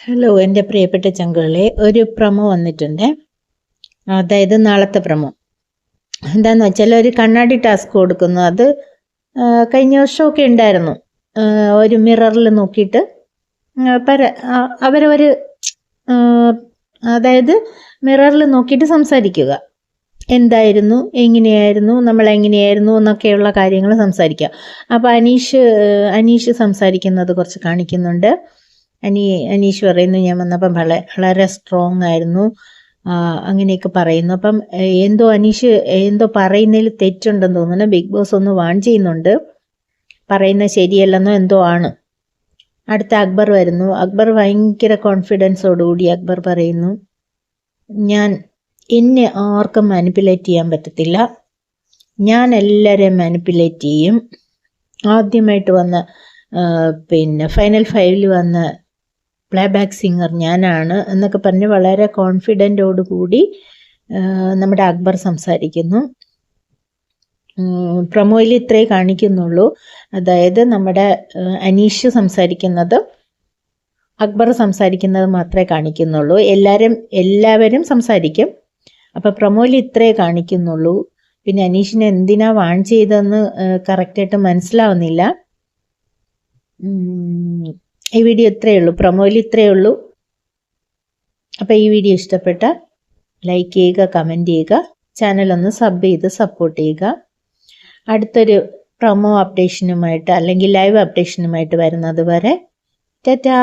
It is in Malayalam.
ഹലോ എന്റെ പ്രിയപ്പെട്ട ചങ്കുകളെ ഒരു പ്രമോ വന്നിട്ടുണ്ട്. അതായത് നാളത്തെ പ്രമോ. എന്താന്ന് വെച്ചാൽ ഒരു കണ്ണാടി ടാസ്ക് കൊടുക്കുന്നു. അത് കഴിഞ്ഞ വർഷമൊക്കെ ഉണ്ടായിരുന്നു. ഒരു മിററിൽ നോക്കിയിട്ട് പര അവരൊരു അതായത് മിററിൽ നോക്കിയിട്ട് സംസാരിക്കുക. എന്തായിരുന്നു എങ്ങനെയായിരുന്നു നമ്മൾ എങ്ങനെയായിരുന്നു എന്നൊക്കെയുള്ള കാര്യങ്ങൾ സംസാരിക്കുക. അപ്പോൾ അനീഷ് അനീഷ് സംസാരിക്കുന്നത് കുറച്ച് കാണിക്കുന്നുണ്ട്. അനി അനീഷ് പറയുന്നു ഞാൻ വന്നപ്പം വളരെ വളരെ സ്ട്രോങ് ആയിരുന്നു. അങ്ങനെയൊക്കെ പറയുന്നു. അപ്പം എന്തോ അനീഷ് എന്തോ പറയുന്നതിൽ തെറ്റുണ്ടെന്ന് തോന്നുന്നു. ബിഗ് ബോസ് ഒന്ന് വാൺ ചെയ്യുന്നുണ്ട്. പറയുന്നത് ശരിയല്ലെന്നോ എന്തോ ആണ്. അടുത്ത അക്ബർ വരുന്നു. അക്ബർ ഭയങ്കര കോൺഫിഡൻസോടുകൂടി അക്ബർ പറയുന്നു. ഞാൻ എന്നെ ആർക്കും മാനിപ്പുലേറ്റ് ചെയ്യാൻ പറ്റത്തില്ല. ഞാൻ എല്ലാവരെയും മാനിപ്പുലേറ്റ് ചെയ്യും. ആദ്യമായിട്ട് വന്ന പിന്നെ ഫൈനൽ ഫൈവിൽ വന്ന പ്ലേ ബാക്ക് സിംഗർ ഞാനാണ് എന്നൊക്കെ പറഞ്ഞ് വളരെ കോൺഫിഡന്റോട് കൂടി നമ്മുടെ അക്ബർ സംസാരിക്കുന്നു. പ്രൊമോയിൽ ഇത്രേ കാണിക്കുന്നുള്ളൂ. അതായത് നമ്മുടെ അനീഷ് സംസാരിക്കുന്നത് അക്ബർ സംസാരിക്കുന്നത് മാത്രമേ കാണിക്കുന്നുള്ളൂ. എല്ലാവരും എല്ലാവരും സംസാരിക്കും. അപ്പോൾ പ്രൊമോയിൽ ഇത്രേ കാണിക്കുന്നുള്ളൂ. പിന്നെ അനീഷിനെ എന്തിനാ വാൺ ചെയ്തതെന്ന് കറക്റ്റായിട്ട് മനസ്സിലാവുന്നില്ല. ഈ വീഡിയോ ഇത്രയേ ഉള്ളൂ. പ്രൊമോയിൽ ഇത്രയേ ഉള്ളൂ. അപ്പോൾ ഈ വീഡിയോ ഇഷ്ടപ്പെട്ട ലൈക്ക് ചെയ്യുക കമന്റ് ചെയ്യുക ചാനൽ ഒന്ന് സബ് ചെയ്ത് സപ്പോർട്ട് ചെയ്യുക. അടുത്തൊരു പ്രൊമോ അപ്ഡേഷനുമായിട്ട് അല്ലെങ്കിൽ ലൈവ് അപ്ഡേഷനുമായിട്ട് വരുന്നത് വരെ ടാറ്റാ